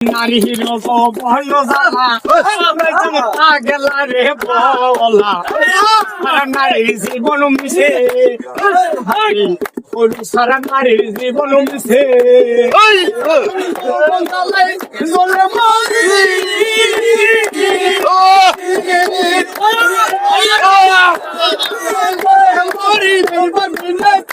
নারী হিরো ভয় জানা গেলা রে বলা নারী জীবন মিশে সারা নারীর জীবন মিশে জলে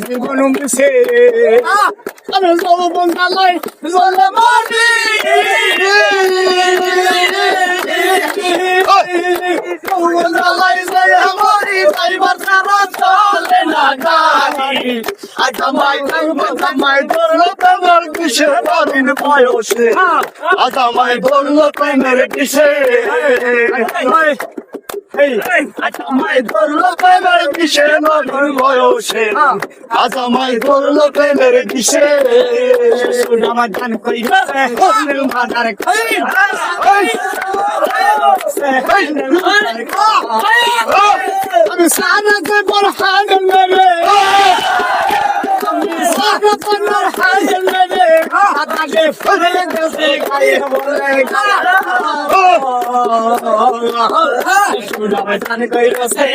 জীবন মিশে আমি যৌবন তালাই জলে যৌবন তালাই জলে মারি তাইবার সারা চলে না গাড়ি আজ আমায় ধরবো আমায় ধরলো তোমার কিসের বাড়ির বয়সে আজ আমায় ধরলো প্রেমের কিসে? আমায় ধরলো প্রেমের কিসে নতুন বয়সে। আজ আমায় ধরলো প্রেমের কিসে আমার গান কই মাদার আমি সারাতে বড় গায়ে বলে কইরছে